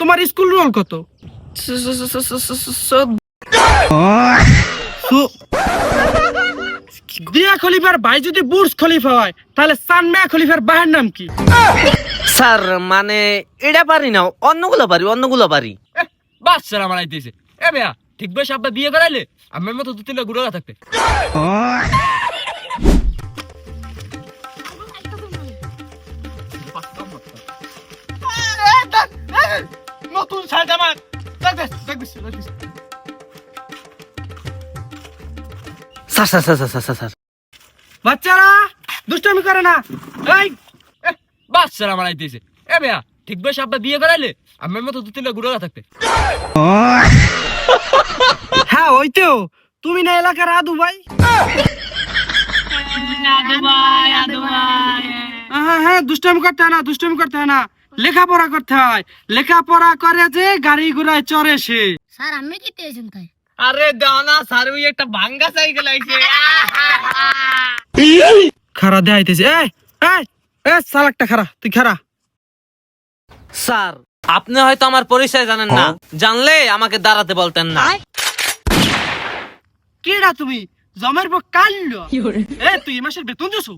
তোমার school roll কত? দিয়া খলিফার ভাই যদি বুর্জ খলিফা হয় তাহলে সানমিয়া খলিফার ভাইয়ের নাম কি? স্যার মানে এটা পারি না অন্যগুলো পারি অন্যগুলো পারি। বাচ্চারা মারাইতেছে। এ মেয়া ঠিক বয়স আব্বা বিয়ে করাইলে আমার মতো দু তিনটা গুড়া থাকতে sir sir sir sir sir sir বাচ্চারা দুষ্টামি করে না। এই বাচ্চারা মারাইতেছে এ মেয়া ঠিক বয়স আব্বা বিয়ে করাইলে আমার মতো দু তিনটা গুড়া থাকতে। হ্যাঁ ওই তো তুমি না এলাকার আদু ভাই। হ্যাঁ হ্যাঁ দুষ্টামি করতে হয় না দুষ্টামি করতে হয় না। লেখাপড়া করতে হয়। লেখাপড়া করে যে গাড়ি ঘোড়ায় চড়ে সে। স্যার আমি কি পেয়েছেন তাই আরে দাও না স্যার ওই একটা ভাঙ্গা সাইকেল আইছে। খারা দেখাইতেছে এই এই এ সালাকটা খারা তুই খারা স্যার আপনি হয়তো আমার পরিচয় জানেন না। জানলে আমাকে দাঁড়াতে বলতেন না। কেডা তুমি? জমের পর কাল্য এ তুই এই মাসের বেতন দিছো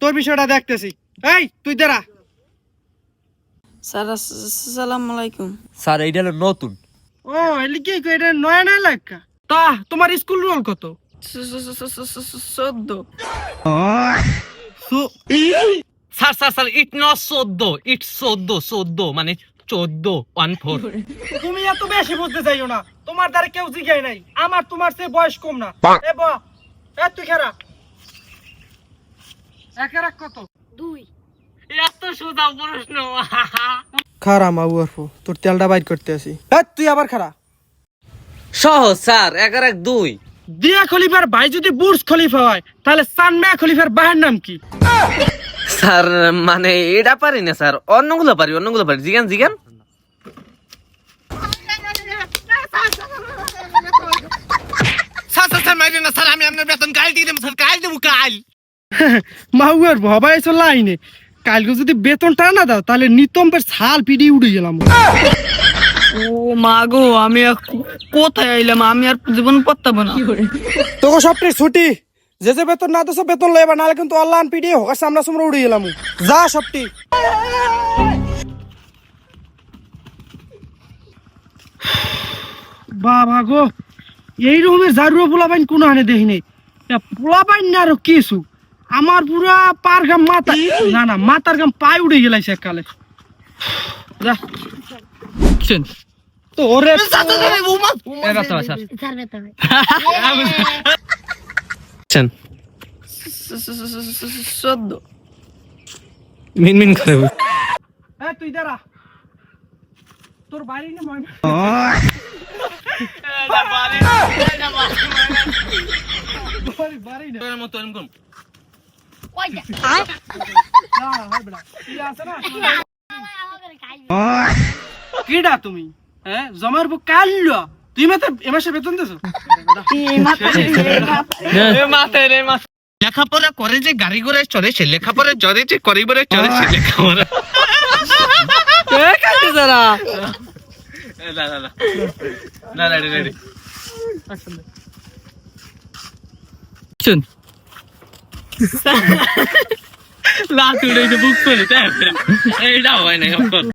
তোর বিষয়টা দেখতেছি। এই তুই দাঁড়া। স্যার আসসালামু আলাইকুম। স্যার এইটা হলো নতুন। ও এলি কি এটা নয়া নয়া লেখা? তা তোমার স্কুল রোল কত? চোদ্দ। Sir sir sir it not চোদ্দ ইট চোদ্দ চোদ্দ মানে চোদ্দ ওয়ান ফোর। তুমি এত বেশি বুঝতে চাইও না। তোমার দ্বারা কেউ জিগাই নাই। আমার তোমার চেয়ে বয়স কম না। এ বা এ তুই খারা। একেরা কত? দুই। এত সোজা প্রশ্ন। খারা মা উয়ারফু তোর তেলটা বাইর করতে আসি। তুই আবার খারা। সহজ স্যার এগার এক দুই। দিয়া খলিফার ভাই যদি বুর্জ খলিফা হয় তাহলে সানমিয়া খলিফার ভাইয়ের নাম কি? স্যার মানে এটা পারি না স্যার। অন্যগুলো পারি অন্যগুলো পারি। জিগান জিগান। স্যার স্যার স্যার মাইরে না স্যার আমি আপনার বেতন কাল দিয়ে দেবো স্যার কাল দেবো কাল মা উয়ারফু হবাই লাইনে। কালকে যদি বেতনটা না দাও তাহলে নিতম্বের ছাল পিড়ি উড়ে গেলাম। ও মা গো আমি কোথায় আইলাম? আমি আর জীবন পত্তাবো না। তোকে সবটি ছুটি। যে যে বেতন না দিছো বেতন লইবা নাহলে কিন্তু অনলাইন পিডি হোক সামনা সামনে উড়ে গেলাম। যা সবটি। বাবা গো এই রকমের জারুয়া পোলাপাইন কোন আনে দেখি নেই। পোলাপাইন না আরও কিছু আমার পুরা পার গাম মাথা না না মাথার গাম পায়ে উড়ে গেলাইছে এককালে। যা। তোরে স্যার স্যার বেতন চোদ্দ মিন মিন করে এ তুই দাঁড়া। তোর বাড়ি না ময়না? বাড়ি- বাড়ি না। কিডা তুমি? হ্যাঁ? জমার বুক কাল্য তুই মাত্র এ মাসে বেতন দিছো? লেখাপড়া করে যে গাড়ি ঘোড়ায় চলে সে লেখাপড়া জরে যে করিবরে চলে সে লেখাপড়া। যারা। না লাস্ট উড়ে বুক করে এইটা হয় না